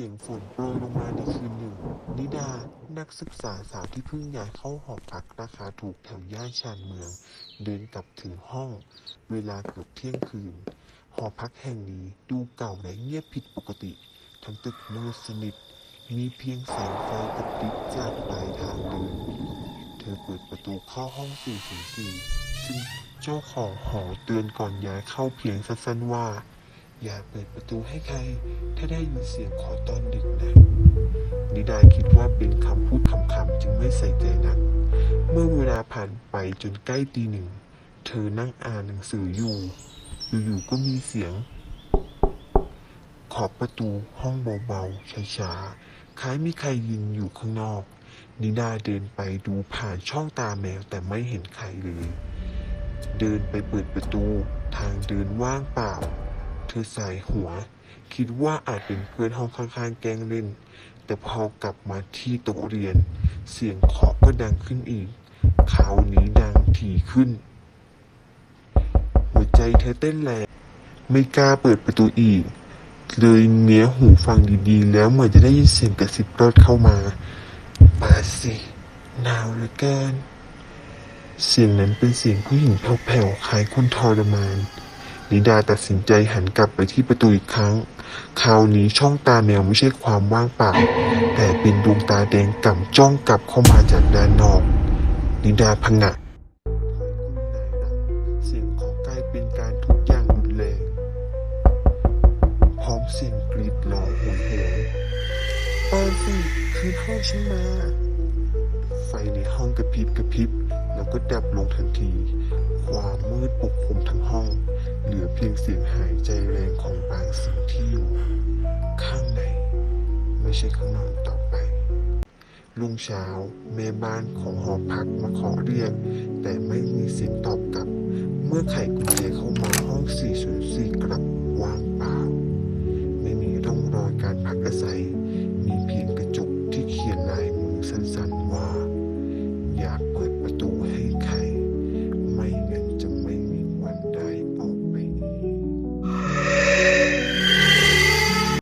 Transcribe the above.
สียงฝนโปรยลงมาในคืนหนึ่ง นิดา นักศึกษาสาวที่เพิ่งย้ายเข้าหอพักราคาถูกแถวย่านชานเมือง เดินกลับถึงห้อง เวลาเกือบเที่ยงคืน หอพักแห่งนี้ดูเก่าและเงียบผิดปกติ ทั้งตึกมืดสนิท มีเพียงแสงไฟกระพริบจากปลายทางเดิน เธอเปิดประตูเข้าห้อง 404 ซึ่งเจ้าของหอเตือนก่อนย้ายเข้าเพียงสั้นๆว่า อย่าเปิดประตูให้ใคร ถ้าได้ยินเสียงขอตอนดึกนะนิดาคิดว่าเป็นคำพูดขำๆจึงไม่ใส่ใจนัก เมื่อเวลาผ่านไปจนใกล้ตีหนึ่ง เธอนั่งอ่านหนังสืออยู่ อยู่ๆก็มีเสียง ขอบประตูห้องเบาๆช้าๆ คล้ายมีใครยืนอยู่ข้างนอก นิดาเดินไปดูผ่านช่องตาแมวแต่ไม่เห็นใครเลย เดินไปเปิดประตูทางเดินว่างเปล่า อสายหัว คิดว่าอาจเป็นเพื่อนห้องข้างๆแกล้งเล่น แต่พอกลับมาที่โต๊ะเรียน เสียงเคาะก็ดังขึ้นอีกคราวนี้ดังถี่ขึ้น หัวใจเธอเต้นแรงไม่กล้าเปิดประตูอีก เลยเนี้ยหูฟังดีๆ แล้วเหมือนจะได้ยินเสียงกระซิบรอดเข้ามาเปิดสิหนาวเหลือเกินเสียงนั้นเป็นเสียงผู้หญิงแผ่วๆคล้ายคนทรมาน นิดาตัดสินใจหันกลับไปที่ประตูอีกครั้ง คราวนี้ช่องตาแมวไม่ใช่ความว่างเปล่า แต่เป็นดวงตาแดงก่ำจ้องกลับเข้ามาจากด้านนอก นิดาพังะเสียงขอกลายเป็นการทุกอย่างรุนแรงพร้อมเสียงกรีดร้องโหยหวนเปิดสิคืนห้องฉันมา ไฟในห้องกระพริบกระพริบแล้วก็ดับลงทันที ความมืดปกคลุมทั้งห้อง เหลือเพียงเสียงหายใจแรงของบางสิ่งที่อยู่ข้างใน ไม่ใช่ข้างนอกต่อไปรุ่งเช้าแม่บ้านของหอพักมาขอเรียก แต่ไม่มีเสียงตอบกลับ เมื่อไขกุญแจเข้ามาห้อง 404 กลับว่างเปล่า ไม่มีร่องรอยการพักอาศัย